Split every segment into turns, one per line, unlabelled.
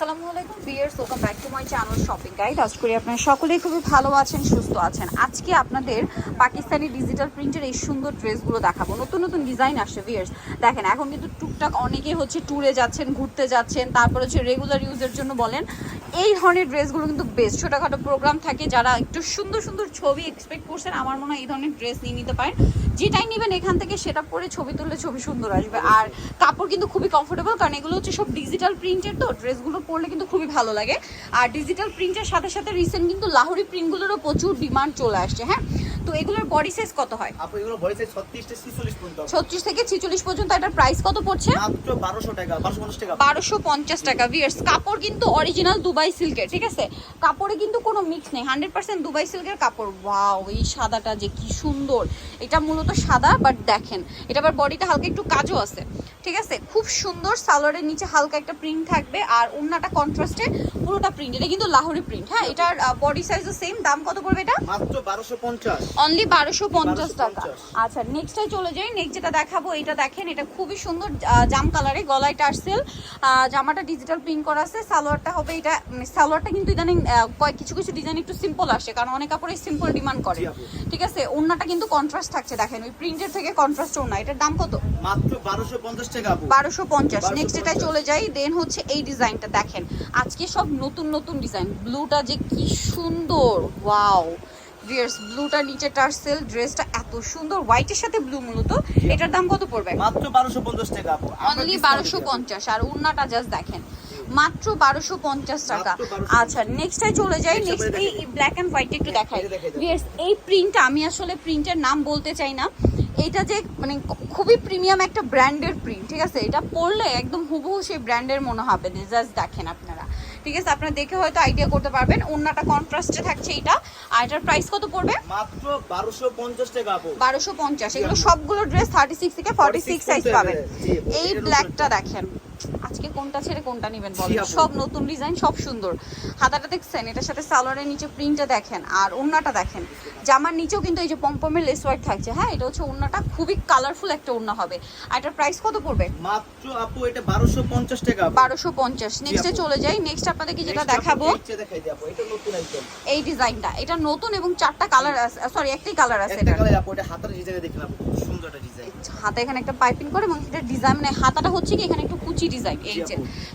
আসসালামু আলাইকুম viewers welcome back to my channel shopping guide. আশা করি আপনারা সকলেই খুবই ভালো আছেন, সুস্থ আছেন। আজকে আপনাদের পাকিস্তানি ডিজিটাল প্রিন্টের এই সুন্দর ড্রেসগুলো দেখাবো। নতুন নতুন ডিজাইন আসছে ভিয়ার্স দেখেন, এখন কিন্তু টুকটাক অনেকে হচ্ছে ট্যুরে যাচ্ছেন, ঘুরতে যাচ্ছেন, তারপর হচ্ছে রেগুলার ইউজের জন্য বলেন এই ধরনের ড্রেসগুলো কিন্তু বেশ ছোটোখাটো প্রোগ্রাম থাকে যারা একটু সুন্দর সুন্দর ছবি এক্সপেক্ট করছেন। আমার মনে হয় এই ধরনের ড্রেস নিয়ে নিতে পারেন। যেটাই নেবেন এখান থেকে সেটা পরে ছবি তুললে ছবি সুন্দর আসবে। আর কাপড় কিন্তু খুবই কমফোর্টেবল কারণ এগুলো হচ্ছে সব ডিজিটাল প্রিন্টের তো, ড্রেসগুলো পরলে কিন্তু খুবই ভালো লাগে। আর ডিজিটাল প্রিন্টের সাথে সাথে রিসেন্ট কিন্তু লাহোরি প্রিন্টগুলোরও প্রচুর ডিমান্ড চলে আসছে হ্যাঁ? তো এগুলোর বডি সাইজ কত হয়?
আপু এগুলো বডি সাইজ 36 থেকে 46 পর্যন্ত আছে।
ছত্রিশ থেকে ছিচল্লিশ পর্যন্ত এটার প্রাইস কত পড়ছে?
মাত্র 1200 টাকা 1250 টাকা।
বারোশো পঞ্চাশ টাকা ভিয়ার্স কাপড় কিন্তু অরিজিনাল দুবাই সিল্কের ঠিক আছে? কাপড়ে কিন্তু কোনো মিক্স নেই হান্ড্রেড পার্সেন্ট দুবাই সিল্কের কাপড়। ওয়াও এই সাদাটা যে কি সুন্দর। এটা মূলত সাদা বাট দেখেন এটা আবার বডিটা হালকা একটু কাজও আছে। ঠিক আছে? খুব সুন্দর সালোয়ারের নিচে হালকা একটা প্রিন্ট থাকবে আর ওন্নাটা কন্ট্রাস্টে পুরোটা প্রিন্ট এটা কিন্তু লাহোরি প্রিন্ট হ্যাঁ? এটার বডি সাইজও সেম দাম কত পড়বে এটা?
মাত্র 1250
অনলি বারোশো পঞ্চাশ টাকা।
1250
আচ্ছা নেক্সটে চলে যাই নেক্সট যেটা দেখাবো এটা দেখেন এটা খুবই সুন্দর জাম কালারে গলায় টার্সেল। জামাটা ডিজিটাল প্রিন্ট করা আছে সালোয়ারটা হবে এটা মানে সালোয়ারটা কিন্তু ইদানিং কয়েক কিছু কিছু ডিজাইন একটু সিম্পল আসে কারণ অনেক কাপড়ে সিম্পল ডিমান্ড করে। ঠিক আছে ওড়নাটা কিন্তু কন্ট্রাস্ট থাকছে দেখেন ওই প্রিন্টের থেকে কন্ট্রাস্ট ওড়না এটার দাম কত?
মাত্র 1250 টাকা
বারোশো পঞ্চাশ। নেক্সট
1250
এটাই চলে যাই দেন হচ্ছে এই ডিজাইনটা দেখেন। আজকে সব নতুন নতুন ডিজাইন ব্লুটা যে কি সুন্দর। ওয়াও ভিয়ার্স ব্লুটা নিচে টার্সেল ড্রেসটা এত সুন্দর। হোয়াইটের সাথে ব্লু মূলত। এটার দাম কত পড়বে?
মাত্র 1250 টাকা আপু।
অনলি
discount
বারোশো
দিই আপু।
পঞ্চাশ। আর উন্নাটা জাস্ট দেখেন। মাত্র বারোশো পঞ্চাশ টাকা।
মাত্র 1250
আচ্ছা নেক্সটে চলে যাই। নেক্সট এই ব্ল্যাক অ্যান্ড হোয়াইট একটু দেখাই।
এটা
ভিয়ার্স এই প্রিন্টটা আমি আসলে প্রিন্টের নাম বলতে চাই না। এটা যে মানে খুবই প্রিমিয়াম একটা ব্র্যান্ডের প্রিন্ট ঠিক আছে? এটা পড়লে একদম হুবহু সেই ব্র্যান্ডের মনে হবে জাস্ট দেখেন আপনারা। ঠিক আছে? আপনারা দেখে হয়তো আইডিয়া করতে পারবেন। অন্যটা কন্ট্রাস্টে থাকছে এটা। আর এটার প্রাইস কত পড়বে?
মাত্র 1250 টাকা আপু।
বারোশো পঞ্চাশ। এগুলো সবগুলো ড্রেস থার্টি সিক্স থেকে ফর্টি সিক্স
46
সাইজ পাবেন এই ব্ল্যাকটা দেখেন। আজকে কোনটা ছেড়ে কোনটা নেবেন বলেন? সব নতুন ডিজাইন সব সুন্দর। হাতাটা দেখছেন? এটার সাথে সালোয়ারের নিচে প্রিন্টটা দেখেন। আর ওড়নাটা দেখেন। জামার নিচেও কিন্তু এই যে পম্পমের লেস ওয়ার্ক থাকছে। হ্যাঁ এটা হচ্ছে ওড়নাটা। খুবই কালারফুল একটা ওড়না হবে। আর এটার প্রাইস কত পড়বে?
মাত্র আপু এটা 1250 টাকা আপু।
বারোশো পঞ্চাশ। নেক্সটে চলে যাই। নেক্সট আপনাদেরকে যেটা দেখাবো
এইটা দেখাই দিই আপু এটা নতুন আইটেম
এই ডিজাইনটা। এটা নতুন এবং চারটা কালার আছে সরি একটাই কালার আছে এটা
কালার আপু এটা হাতার ডিজাইনে দেখেন আপু খুব সুন্দর একটা ডিজাইন
হাতে এখানে একটা পাইপিং করে এবং এটা ডিজাইন মানে হাতাটা হচ্ছে কি এখানে একটু কুচি ডিজাইন এই যে।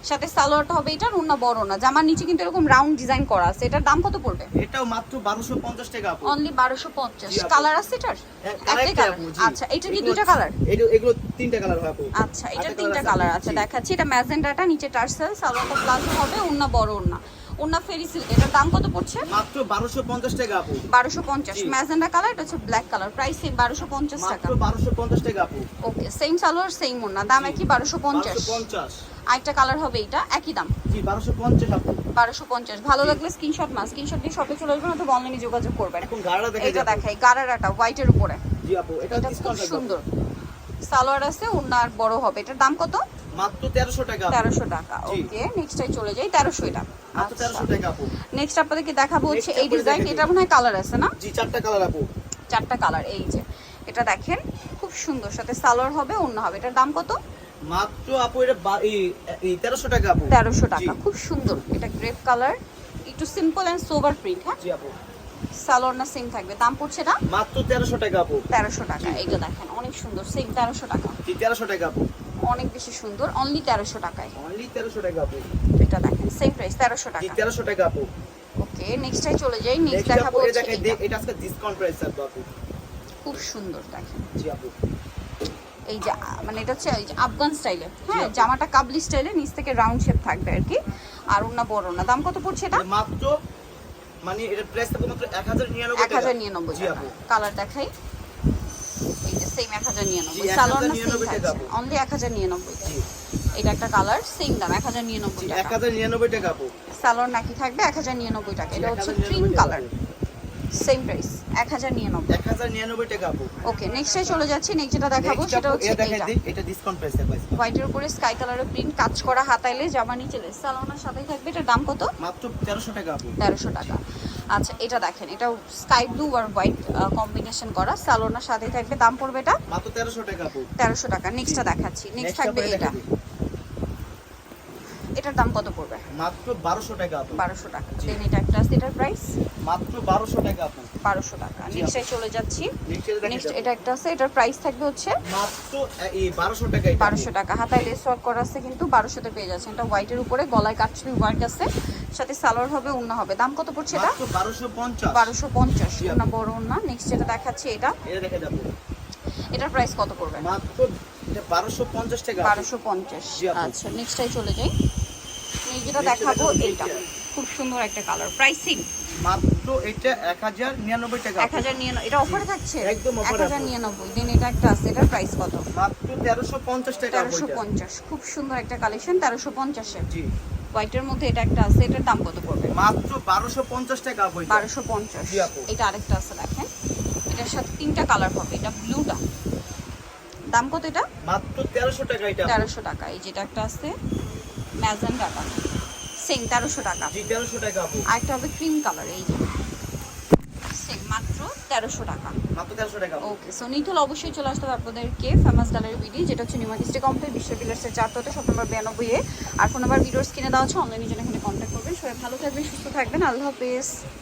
সাথে সালোয়ারটা হবে এটা ওন্না বড় না জামার নিচে কিন্তু এরকম রাউন্ড ডিজাইন করা আছে। এটার দাম কত পড়বে?
এটাও মাত্র 1250 টাকা আপু।
অনলি বারোশো পঞ্চাশ।
জি আপু।
কালার আছে এটার?
হ্যাঁ,
একটাই কালার আচ্ছা এটা কি
দুটো
কালার
এগুলো এগুলো তিনটা কালার হয় আপু।
আচ্ছা এটা তিনটা কালার
আছে,
দেখাচ্ছি। এটা ম্যাজেন্ডাটা নিচে টার্সেল সালোয়ারটা প্লাজো হবে ওন্না বড় ওনা ওনা ফেরি সিল্ক এটার দাম কত পড়ছে?
মাত্র 1250 টাকা আপু।
বারোশো পঞ্চাশ।
জি।
ম্যাজেন্ডা কালার এটা হচ্ছে ব্ল্যাক কালার। প্রাইস সেম বারোশো পঞ্চাশ টাকা।
মাত্র 1250 টাকা আপু।
ওকে সেম সালোয়ার সেম ওনা। দাম একই বারোশো পঞ্চাশ।
1250
আরেকটা কালার হবে এটা একই দাম।
জি 1250 আপু।
বারোশো পঞ্চাশ। ভালো লাগলে স্ক্রিনশট মাস স্ক্রিনশট দিয়ে শপে চলে আসবেন অথবা অনলাইনে যোগাযোগ করবেন।
এখন গাড়া দেখে
এটা দেখাই গারারাটা হোয়াইটের উপরে।
জি আপু এটা ডিসকাউন্ট
সুন্দর। সালোয়ার আছে ওনার বড় হবে। এটার দাম কত?
মাত্র 1300 টাকা। আপু।
তেরোশো টাকা ওকে নেক্সটটাই চলে যাই তেরোশো এটা
মাত্র 1300 টাকা আপু।
নেক্সট আপনাদেরকে দেখাবো হচ্ছে এই ডিজাইন এটা মনে হয় কালার আছে না?
জি চারটা কালার আপু।
চারটা কালার এই যে। এটা দেখেন খুব সুন্দর সাথে সালোয়ার হবে অন্য হবে। এটার দাম কত?
মাত্র আপু এটা এই এই 1300 টাকা আপু।
তেরোশো টাকা খুব সুন্দর। এটা গ্রেপ কালার একটু সিম্পল অ্যান্ড সোবার প্রিন্ট হ্যাঁ?
জি আপু।
সালোয়ার না সেম থাকবে। দাম পড়ছে না?
মাত্র 1300 টাকা আপু।
তেরোশো টাকা। এইটা দেখেন অনেক সুন্দর সেম তেরোশো টাকা।
জি 1300 টাকা আপু।
অনেক বেশি সুন্দর অনলি তেরোশো টাকায়।
অনলি 1300 টাকা আপু।
এটা দেখেন সেম প্রাইস তেরোশো টাকা।
1300 টাকা আপু।
ওকে নেক্সটটাই চলে যাই নেক্সট দেখাবো
এটা। আজকে ডিসকাউন্ট প্রাইস আপু।
খুব সুন্দর দেখেন।
জি আপু।
এই যে মানে এটা হচ্ছে এই যে আফগান স্টাইলে হ্যাঁ জামাটা কাবলি স্টাইলে নিচ থেকে রাউন্ড শেপ থাকবে আর কি। আর ওনা বড় না দাম কত পড়ছে এটা?
মাত্র মানে এটা প্রাইস থাকবে মাত্র 1099
এক
টাকা।
হাজার নিরানব্বই
জি
টাকা।
আপু।
কালার দেখাই। সেম এক হাজার নিরানব্বই। সালোয়ার। অনলি এক হাজার নিরানব্বই। এটা একটা কালার সেম দাম এক হাজার নিরানব্বই টাকা।
1099 টাকা আপু
সালোয়ার নাকি থাকবে এক হাজার নিরানব্বই টাকা। এটা হচ্ছে ক্রিম কালার সেম প্রাইস এক হাজার নিরানব্বই।
1099 টাকা আপু
ওকে নেক্সটে চলে যাচ্ছি। নেক্সট যেটা দেখাবো সেটা হচ্ছে
এটা দেখাই দিই, এটা ডিসকাউন্ট প্রাইস আজকে।
হোয়াইটের উপরে স্কাই কালারের প্রিন্ট কাজ করা হাতাইলে জামা নিচে সালোনার সাথেই থাকবে এটার দাম কত?
মাত্র 1300 টাকা আপু
তেরোশো টাকা। আচ্ছা এটা দেখেন এটা স্কাই ব্লু আর হোয়াইট কম্বিনেশন করা। সালোনার সাথেই থাকবে দাম পড়বে এটা?
মাত্র 1300 টাকা আপু
তেরোশো টাকা নেক্সটটা দেখাচ্ছি। নেক্সট থাকবে এটা। এটার দাম কত পড়বে?
মাত্র বারোশো টাকা আপু
বারোশো টাকা। দেন এটা একটা আছে এটার প্রাইস
মাত্র বারোশো টাকা আপু
বারোশো টাকা।
জি,
নেক্সটে চলে যাচ্ছি।
নেক্সট।
এটা একটা আছে এটার প্রাইস থাকবে হচ্ছে
মাত্র এই বারোশো টাকা এটা আপু।
বারোশো টাকা। হাতায় লেস ওয়ার্ক করা আছে কিন্তু বারোশোতে পেয়ে যাচ্ছেন। এটা হোয়াইটের উপরে গলায় কাটছবি ওয়ার্ক আছে। সাথে সালোয়ার হবে অন্য হবে। দাম কত পড়ছে এটা?
মাত্র বারোশো পঞ্চাশ।
বারোশো পঞ্চাশ
জি,
না বড় না নেক্সট যেটা দেখাচ্ছি এটা।
এটা দেখে
এটার প্রাইস কত পড়বে?
মাত্র এটা বারোশো পঞ্চাশ টাকা। আপু।
বারোশো পঞ্চাশ।
জি, আপু।
আচ্ছা নেক্সটটাই চলে যাই। যেটা দেখাবো এইটা। খুব সুন্দর একটা কালার প্রাইসিং
মাত্র এটা এক হাজার নিরানব্বই টাকা
এক হাজার নিরানব্বই। এটা অফারে থাকছে?
একদম
দেন এটা একটা আছে এটার প্রাইস কত?
মাত্র টাকা
খুব সুন্দর একটা কালেকশন তেরোশো পঞ্চাশে
জি।
হোয়াইটের মধ্যে এটা একটা আছে এটার দাম কত পড়বে?
মাত্র বারোশো পঞ্চাশ টাকা আপু এটা।
বারোশো পঞ্চাশ। এটা আরেকটা আছে দেখেন। এটার সাথে তিনটা কালার হবে এটা ব্লুটা। দাম কত এটা?
মাত্র তেরোশো টাকা এটা। আপু।
তেরোশো টাকা। এই যেটা একটা আছে ম্যাজেন টাকা সেম তেরোশো টাকা।
জি টাকা আপু
আরেকটা হবে ক্রিম কালার এই যে। তেরোশো টাকা।
মাত্র তেরোশো টাকা।
ওকে সো নিট অবশ্যই চলে আসতে হবে আপনাদেরকে ফেমাস ডালের বিডি যেটা হচ্ছে নিউমার্কিস্টে কমপ্লিট বিশ্ব বিলার্সের চারটাতে সব নম্বর বিরানব্বই এ। আর ফোন নাম্বার ভিডিওস কিনে দেওয়া হচ্ছে অনলাইনে জন্য এখানে কন্ট্যাক্ট করবেন। সবাই ভালো থাকবেন সুস্থ থাকবেন আল্লাহ হাফেজ।